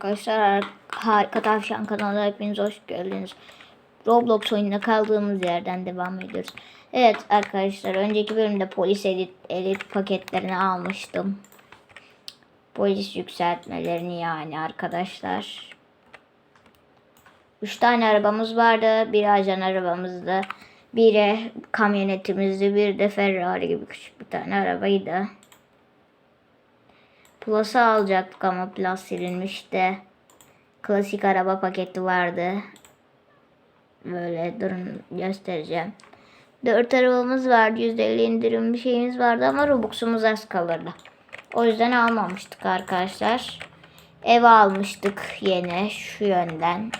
arkadaşlar. Harika Tavşan kanalına hepiniz hoş geldiniz. Roblox oyununa kaldığımız yerden devam ediyoruz. Evet arkadaşlar önceki bölümde polis elit, elit paketlerini almıştım. Polis yükseltmelerini yani arkadaşlar. 3 tane arabamız vardı. Bir ajan arabamızdı. Biri kamyonetimizdi. Bir de Ferrari gibi küçük bir tane arabaydı. Plus'ı alacaktık ama Plus silinmişti. Klasik araba paketi vardı. Böyle durun göstereceğim. 4 arabamız vardı. %50 indirim bir şeyimiz vardı ama Robux'umuz az kalırdı. O yüzden almamıştık arkadaşlar. Ev almıştık yine şu yönden.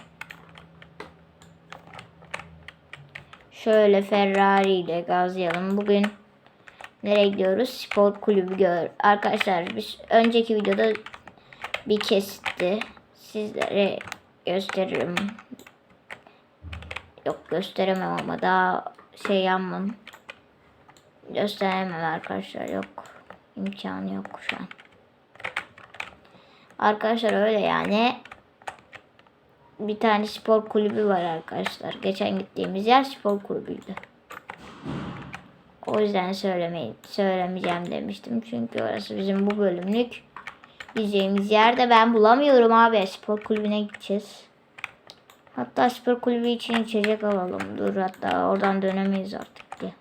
Şöyle Ferrari ile gazlayalım. Bugün nereye gidiyoruz? Spor kulübü gör. Arkadaşlar biz önceki videoda bir kesitti. Sizlere gösteririm. Yok gösteremem ama daha şey yapmam. Gösteremem arkadaşlar yok. imkanı yok şu an. Arkadaşlar öyle yani. Bir tane spor kulübü var arkadaşlar. Geçen gittiğimiz yer spor kulübüydü. O yüzden söylemeyi söylemeyeceğim demiştim. Çünkü orası bizim bu bölümlük gideceğimiz yerde ben bulamıyorum abi. Spor kulübüne gideceğiz. Hatta spor kulübü için içecek alalım. Dur hatta oradan dönemeyiz artık diye.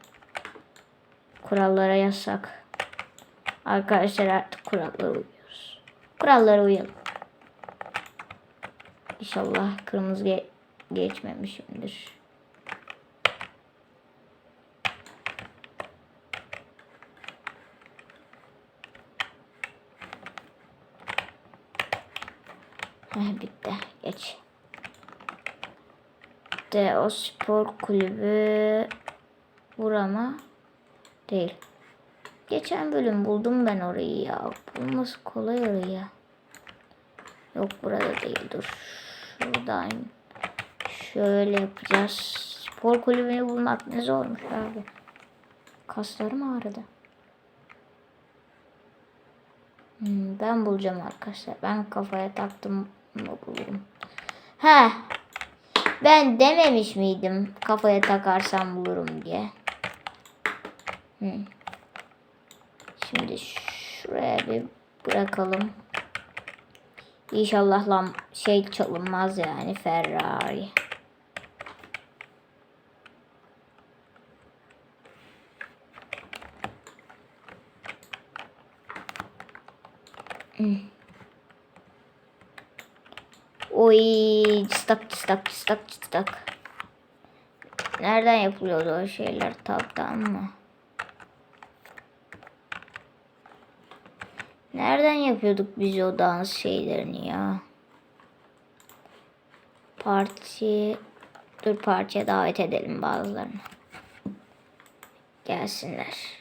Kurallara yasak. Arkadaşlar artık kurallara uyuyoruz. Kurallara uyalım. İnşallah kırmızı ge geçmemişimdir. Heh, bitti. Geç. De o spor kulübü burama değil. Geçen bölüm buldum ben orayı ya. Bulması kolay orayı. Yok burada değil dur. Şuradan şöyle yapacağız. Spor kulübünü bulmak ne zormuş abi. Kaslarım ağrıdı. Hmm, ben bulacağım arkadaşlar. Ben kafaya taktım mı bulurum. He. Ben dememiş miydim kafaya takarsam bulurum diye. Hmm. Şimdi şuraya bir bırakalım. İnşallah lan şey çalınmaz yani Ferrari. Hmm. Oy cıstak cıstak cıstak cıstak. Nereden yapılıyordu o şeyler? Tabdan mı? Nereden yapıyorduk biz o dans şeylerini ya? Parti dur partiye davet edelim bazılarını. Gelsinler.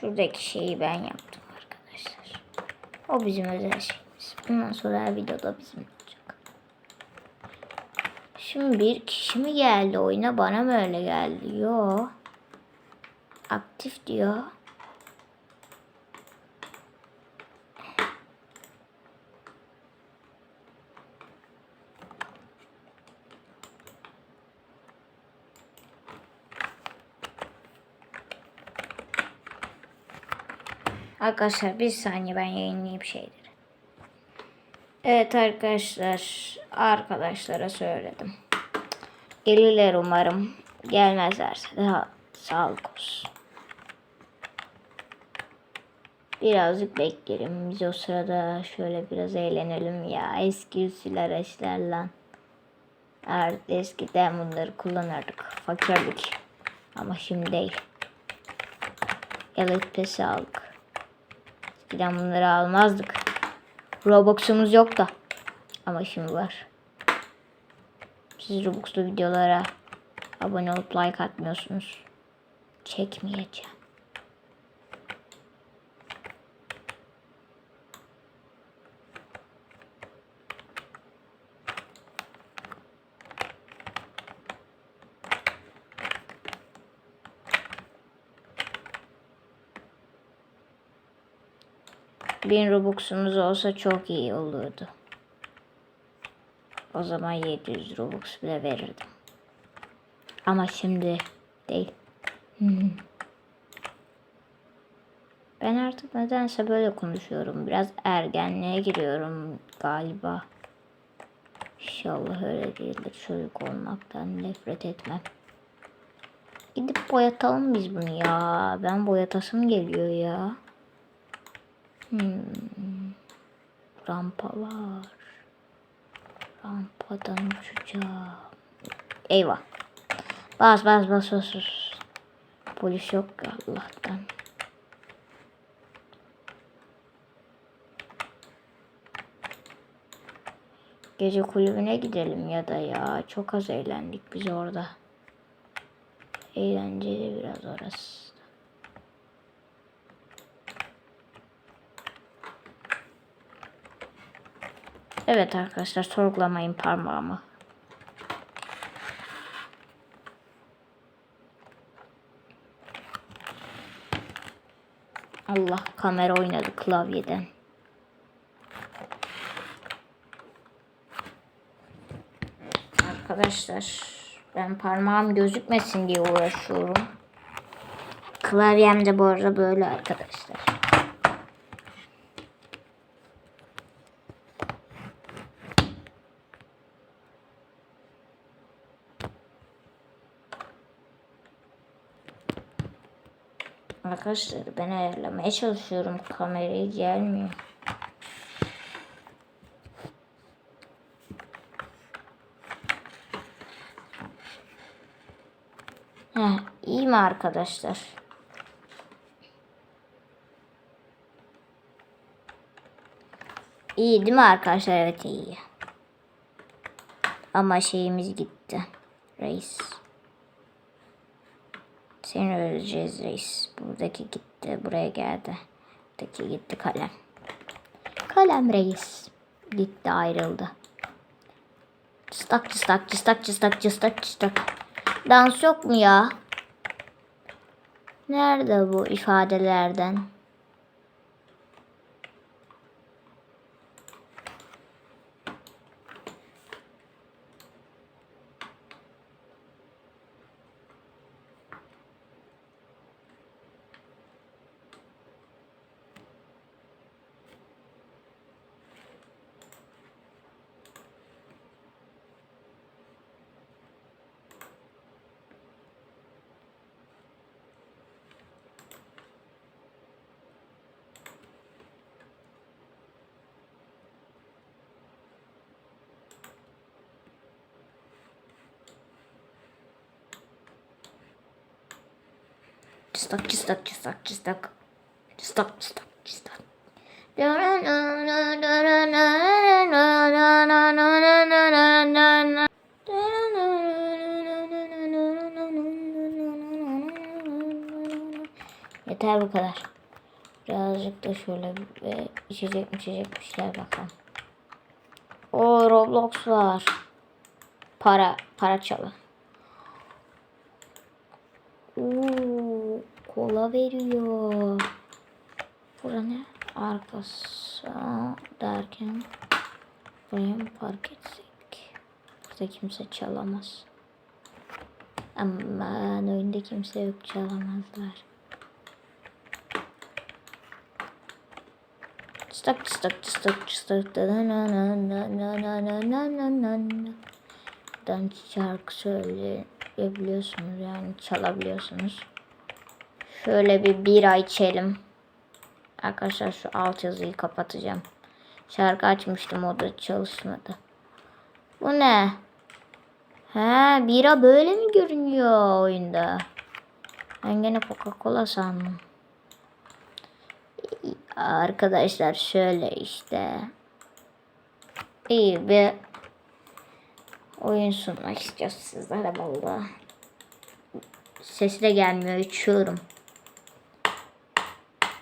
Şuradaki şeyi ben yaptım arkadaşlar. O bizim özel şeyimiz. Bundan sonra her videoda bizim olacak. Şimdi bir kişi mi geldi oyuna bana mı öyle geldi? Yo. Aktif diyor. Arkadaşlar bir saniye ben yayınlayayım şeyleri. Evet arkadaşlar arkadaşlara söyledim. Gelirler umarım. Gelmezlerse daha sağlık olsun. Birazcık bekleyelim. Biz o sırada şöyle biraz eğlenelim ya. Eski usul araçlarla. Eskiden bunları kullanırdık. Fakirlik. Ama şimdi değil. Elite Pass'i aldık. Eskiden bunları almazdık. Robux'umuz yok da. Ama şimdi var. Siz Robux'lu videolara abone olup like atmıyorsunuz. Çekmeyeceğim. Bin Robux'umuz olsa çok iyi olurdu. O zaman 700 Robux bile verirdim. Ama şimdi değil. Ben artık nedense böyle konuşuyorum. Biraz ergenliğe giriyorum galiba. İnşallah öyle değildir. Çocuk olmaktan nefret etmem. Gidip boyatalım biz bunu ya. Ben boyatasım geliyor ya. Hmm. Rampalar. Rampadan uçacağım. Eyvah. Bas bas bas bas. bas. Polis yok Allah'tan. Gece kulübüne gidelim ya da ya. Çok az eğlendik biz orada. Eğlenceli biraz orası. Evet arkadaşlar sorgulamayın parmağımı. Allah kamera oynadı klavyeden. Arkadaşlar ben parmağım gözükmesin diye uğraşıyorum. Klavyem de bu arada böyle arkadaşlar. Arkadaşlar ben ayarlamaya çalışıyorum. Kamerayı gelmiyor. Heh, iyi mi arkadaşlar? İyi değil mi arkadaşlar? Evet iyi. Ama şeyimiz gitti. Reis. Seni öleceğiz reis. Buradaki gitti. Buraya geldi. Buradaki gitti kalem. Kalem reis. Gitti ayrıldı. Cıstak cıstak cıstak cıstak cıstak cıstak. Dans yok mu ya? Nerede bu ifadelerden? Cıstak cıstak cıstak cıstak. Cıstak cıstak cıstak. Yeter bu kadar. Birazcık da şöyle bir içecek içecek bir şeyler bakalım. O Roblox var. Para, para çalı. Arkası derken buraya mı park etsek? Burada kimse çalamaz. Aman oyunda kimse yok çalamazlar. Stak stak stak stak da na na na na na na na na na na Dan şarkı söyleyebiliyorsunuz yani çalabiliyorsunuz. Şöyle bir bira içelim. Arkadaşlar şu alt yazıyı kapatacağım. Şarkı açmıştım o da çalışmadı. Bu ne? He bira böyle mi görünüyor oyunda? Ben gene Coca-Cola sandım. Arkadaşlar şöyle işte. İyi bir oyun sunmak istiyoruz sizlere valla. Sesi de gelmiyor içiyorum.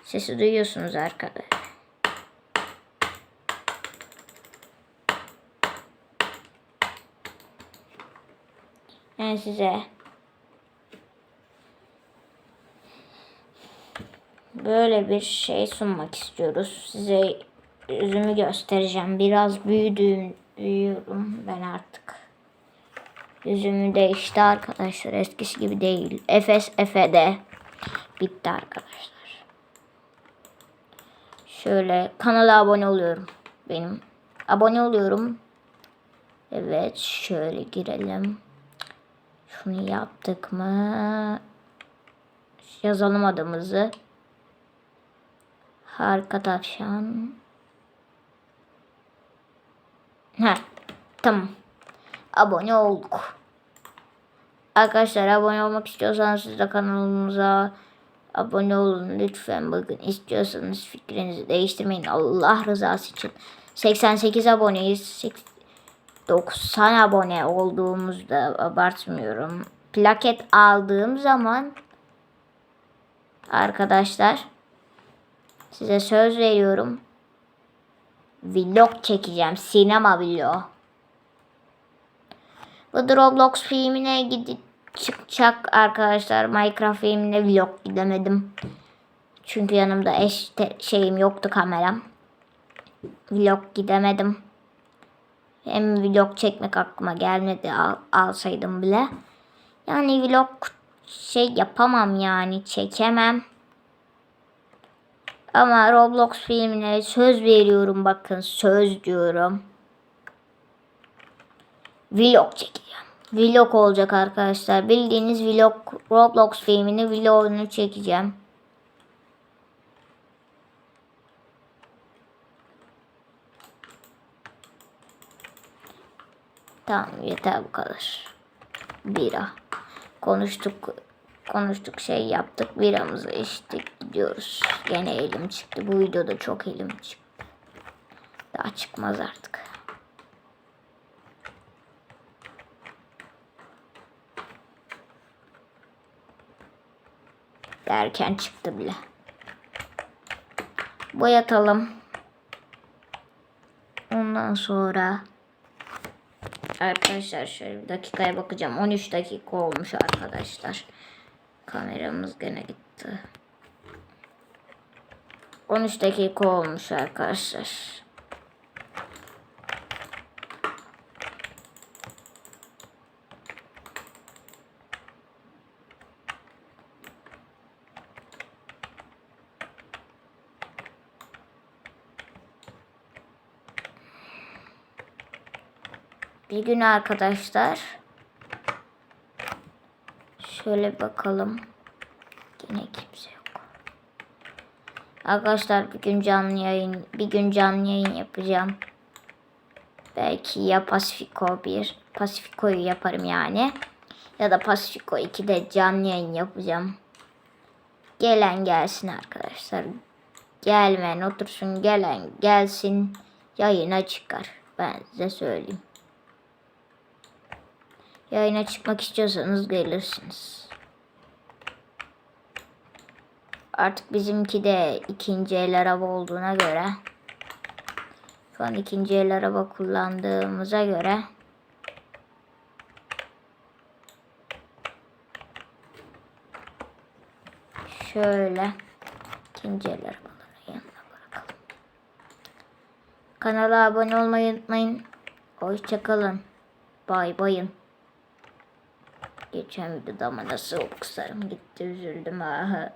Sesi duyuyorsunuz arkadaşlar. Ben size böyle bir şey sunmak istiyoruz. Size yüzümü göstereceğim. Biraz büyüdüğüm büyüyorum ben artık. Yüzümü değişti arkadaşlar. Eskisi gibi değil. Efes Efe'de bitti arkadaşlar. Şöyle kanala abone oluyorum. Benim abone oluyorum. Evet şöyle girelim. Şunu yaptık mı? Yazalım adımızı. Harika tavşan. Ha, tamam. Abone olduk. Arkadaşlar abone olmak istiyorsanız siz de kanalımıza abone olun lütfen. Bakın istiyorsanız fikrinizi değiştirmeyin. Allah rızası için. 88 aboneyiz. 90 abone olduğumuzda abartmıyorum. Plaket aldığım zaman arkadaşlar size söz veriyorum. Vlog çekeceğim. Sinema vlogu. Bu Roblox filmine gidip çıkacak arkadaşlar. Minecraft filmine vlog gidemedim. Çünkü yanımda eş şeyim yoktu kameram. Vlog gidemedim. Hem vlog çekmek aklıma gelmedi al, alsaydım bile. Yani vlog şey yapamam yani çekemem. Ama Roblox filmine söz veriyorum bakın söz diyorum. Vlog çekeceğim. Vlog olacak arkadaşlar. Bildiğiniz vlog Roblox filmini vlogunu çekeceğim. Tamam yeter bu kadar. Bira. Konuştuk konuştuk şey yaptık biramızı içtik gidiyoruz. Gene elim çıktı. Bu videoda çok elim çıktı. Daha çıkmaz artık. Derken çıktı bile. Boyatalım. Ondan sonra Arkadaşlar şöyle bir dakikaya bakacağım. 13 dakika olmuş arkadaşlar. Kameramız gene gitti. 13 dakika olmuş arkadaşlar. Bir gün arkadaşlar şöyle bakalım. Yine kimse yok. Arkadaşlar bir gün canlı yayın bir gün canlı yayın yapacağım. Belki ya Pacifico 1, Pacifico'yu yaparım yani. Ya da Pacifico 2'de canlı yayın yapacağım. Gelen gelsin arkadaşlar. Gelmeyen otursun, gelen gelsin. Yayına çıkar. Ben size söyleyeyim. Yayına çıkmak istiyorsanız gelirsiniz. Artık bizimki de ikinci el araba olduğuna göre şu an ikinci el araba kullandığımıza göre şöyle ikinci el arabaları yanına bırakalım. Kanala abone olmayı unutmayın. Hoşçakalın. Bay bayın. Geçen videoda ama nasıl kısarım gitti üzüldüm. Aha.